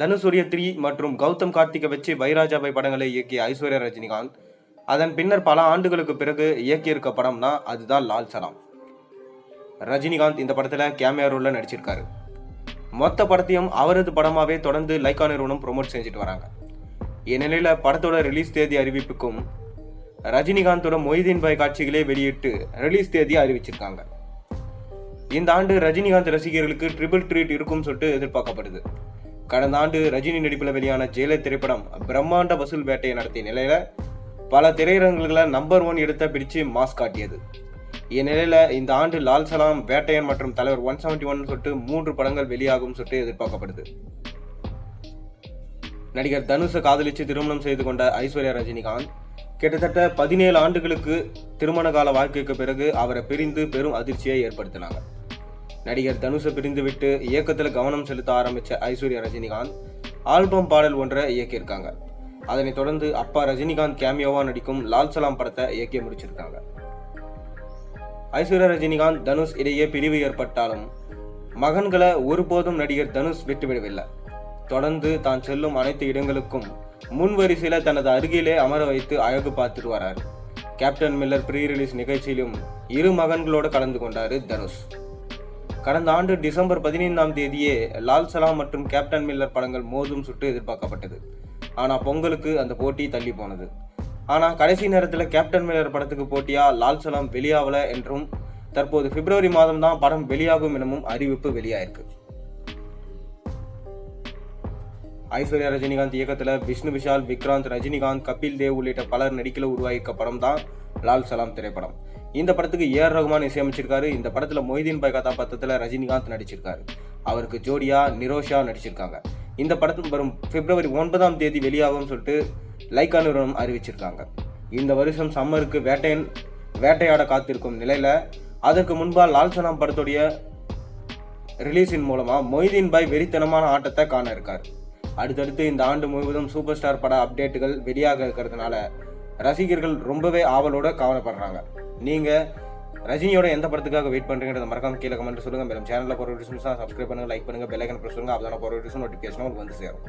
தனுசூரிய three மற்றும் கௌதம் கார்த்திகை வச்சு பைராஜாபாய் படங்களை இயக்கிய ஐஸ்வர்யா ரஜினிகாந்த். அதன் பின்னர் பல ஆண்டுகளுக்கு பிறகு இயக்கியிருக்க படம்னா அதுதான் லால் சலாம். ரஜினிகாந்த் இந்த படத்தில் கேமியா ரோலில் நடிச்சிருக்காரு. மொத்த படத்தையும் அவரது படமாகவே தொடர்ந்து லைக்கா நிறுவனம் ப்ரொமோட் செஞ்சுட்டு வராங்க. இந்நிலையில் படத்தோட ரிலீஸ் தேதி அறிவிப்புக்கும் ரஜினிகாந்தோட மொய்தீன் பாய் காட்சிகளே வெளியிட்டு ரிலீஸ் தேதி அறிவிச்சிருக்காங்க. இந்த ஆண்டு ரஜினிகாந்த் ரசிகர்களுக்கு ட்ரிபிள் ட்ரீட் இருக்கும் சொல்லிட்டு எதிர்பார்க்கப்படுது. கடந்த ஆண்டு ரஜினி நடிப்பில் வெளியான ஜெயில திரைப்படம் பிரம்மாண்ட வசூல் வேட்டையை நடத்திய நிலையில பல திரையரங்குகளை நம்பர் ஒன் இடத்தை பிடிச்சு மாஸ் காட்டியது. இந்நிலையில இந்த ஆண்டு லால் சலாம் வேட்டையன் மற்றும் தலைவர் ஒன் செவன்டி ஒன் சொல்லிட்டு மூன்று படங்கள் வெளியாகும் சொல்லிட்டு எதிர்பார்க்கப்படுது. நடிகர் தனுஷை காதலிச்சு திருமணம் செய்து கொண்ட ஐஸ்வர்யா ரஜினிகாந்த் கிட்டத்தட்ட பதினேழு ஆண்டுகளுக்கு திருமண கால வாழ்க்கைக்கு பிறகு அவரை பிரிந்து பெரும் அதிர்ச்சியை ஏற்படுத்தினாங்க. நடிகர் தனுஷை பிரிந்துவிட்டு இயக்கத்தில் கவனம் செலுத்த ஆரம்பிச்ச ஐஸ்வர்யா ரஜினிகாந்த் ஆல்பம் பாடல் ஒன்றை இயக்கியிருக்காங்க. அதனைத் தொடர்ந்து அப்பா ரஜினிகாந்த் கேமியோவாக நடிக்கும் லால் சலாம் படத்தை இயக்கி முடிச்சிருக்காங்க. ஐஸ்வர்யா ரஜினிகாந்த் தனுஷ் இடையே பிரிவு ஏற்பட்டாலும் மகன்களை ஒருபோதும் நடிகர் தனுஷ் விட்டுவிடவில்லை. தொடர்ந்து தான் செல்லும் அனைத்து இடங்களுக்கும் முன் வரிசையில் தனது அருகிலே அமர வைத்து அழகு பார்த்துட்டு வரார். கேப்டன் மில்லர் ப்ரீ ரிலீஸ் நிகழ்ச்சியிலும் இரு மகன்களோடு கலந்து கொண்டார் தனுஷ். கடந்த ஆண்டு டிசம்பர் பதினைந்தாம் தேதியே லால் சலாம் மற்றும் கேப்டன் மில்லர் படங்கள் மோதும் சுட்டு எதிர்பார்க்கப்பட்டது. ஆனா பொங்கலுக்கு அந்த போட்டி தள்ளி போனது. ஆனா கடைசி நேரத்துல கேப்டன் மில்லர் படத்துக்கு போட்டியா லால் சலாம் வெளியாகல என்றும் தற்போது பிப்ரவரி மாதம் தான் படம் வெளியாகும் எனவும் அறிவிப்பு வெளியாயிருக்கு. ஐஸ்வர்யா ரஜினிகாந்த் இயக்கத்தில் விஷ்ணு விஷால் விக்ராந்த் ரஜினிகாந்த் கபில் தேவ் உள்ளிட்ட பலர் நடிக்கல உருவாகிக்க படம் தான் லால் சலாம் திரைப்படம். இந்த படத்துக்கு ஏஆர் ரகுமான் இசையமைச்சிருக்காரு. இந்த படத்தில் மொய்தீன் பாய் கதாபாத்திரத்தில் ரஜினிகாந்த் நடிச்சிருக்காரு. அவருக்கு ஜோடியா நிரோஷா நடிச்சிருக்காங்க. இந்த படத்துக்கு வரும் பிப்ரவரி ஒன்பதாம் தேதி வெளியாகும் சொல்லிட்டு லைக்கா நிறுவனம் அறிவிச்சிருக்காங்க. இந்த வருஷம் சம்மருக்கு வேட்டையன் வேட்டையாட காத்திருக்கும் நிலையில் அதற்கு முன்பாக லால் சலாம் படத்துடைய ரிலீஸின் மூலமாக மொய்தீன் பாய் வெறித்தனமான ஆட்டத்தை காண இருக்கார். அடுத்தடுத்து இந்த ஆண்டு முழுவதும் சூப்பர் ஸ்டார் பட அப்டேட்டுகள் வெளியாக இருக்கிறதுனால ரசிகர்கள் ரொம்பவே ஆவலோட கவலைப்படுறாங்க. நீங்க ரஜினியோட எந்த படத்துக்காக வெயிட் பண்றீங்கிறத மறக்காம கீழே கமெண்ட் சொல்லுங்க. மேலும் சேனல்ல போற வீடியோஸ் சப்ஸ்கிரைப் பண்ணுங்க லைக் பண்ணுங்க பெல் ஐக்கன் பிரஸ் பண்ணுங்க அப்பதான் போற வீடியோஸ் நோட்டிஃபிகேஷன் உங்களுக்கு வந்து சேரும்.